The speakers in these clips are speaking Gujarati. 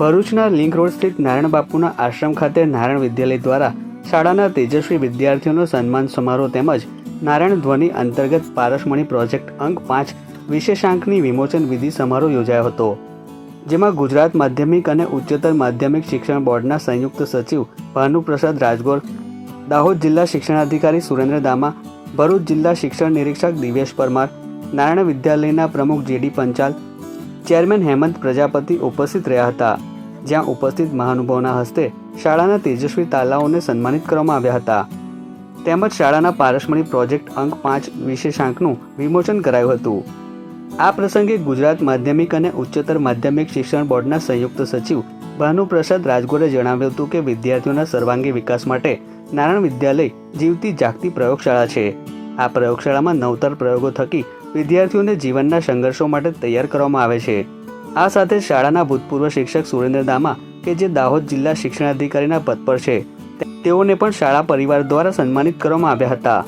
ભરૂચના લિંક રોડ સ્થિત નારાયણ બાપુના આશ્રમ ખાતે નારાયણ વિદ્યાલય દ્વારા શાળાના તેજસ્વી વિદ્યાર્થીઓનો સન્માન સમારોહ તેમજ નારાયણ ધ્વનિ અંતર્ગત પારસમણી પ્રોજેક્ટ અંક પાંચ વિશેષાંકની વિમોચન વિધિ સમારોહ યોજાયો હતો, જેમાં ગુજરાત માધ્યમિક અને ઉચ્ચતર માધ્યમિક શિક્ષણ બોર્ડના સંયુક્ત સચિવ ભાનુપ્રસાદ રાજગોર, દાહોદ જિલ્લા શિક્ષણાધિકારી સુરેન્દ્ર દામા, ભરૂચ જિલ્લા શિક્ષણ નિરીક્ષક દિવેશ પરમાર, નારાયણ વિદ્યાલયના પ્રમુખ જેડી પંચાલ ચેરમેન હેમંત પ્રજાપતિ ઉપસ્થિત રહ્યા હતા, જ્યાં ઉપસ્થિત મહાનુભાવોના હસ્તે શાળાના તેજસ્વી તાલાઓને સન્માનિત કરવામાં આવ્યા હતા. તેમજ શાળાના પારસમણી પ્રોજેક્ટ અંક પાંચ વિશેષાંકનું વિમોચન કરાયું હતું. આ પ્રસંગે ગુજરાત માધ્યમિક અને ઉચ્ચતર માધ્યમિક શિક્ષણ બોર્ડના સંયુક્ત સચિવ ભાનુપ્રસાદ રાજગોરે જણાવ્યું હતું કે વિદ્યાર્થીઓના સર્વાંગી વિકાસ માટે નારાયણ વિદ્યાલય જીવતી જાગતી પ્રયોગશાળા છે. આ પ્રયોગશાળામાં નવતર પ્રયોગો થકી વિદ્યાર્થીઓને જીવનના સંઘર્ષો માટે તૈયાર કરવામાં આવે છે. આ સાથે શાળાના ભૂતપૂર્વ શિક્ષક સુરેન્દ્ર દામા, કે જે દાહોદ જિલ્લા શિક્ષણાધિકારીના પદ પર છે, તેઓને પણ શાળા પરિવાર દ્વારા સન્માનિત કરવામાં આવ્યા હતા.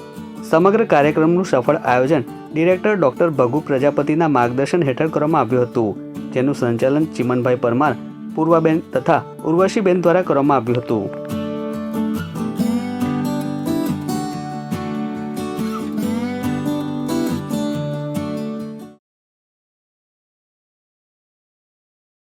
સમગ્ર કાર્યક્રમનું સફળ આયોજન ડિરેક્ટર ડોક્ટર ભગુ પ્રજાપતિના માર્ગદર્શન હેઠળ કરવામાં આવ્યું હતું, જેનું સંચાલન ચિમનભાઈ પરમાર, પૂર્વાબેન તથા ઉર્વશીબેન દ્વારા કરવામાં આવ્યું હતું.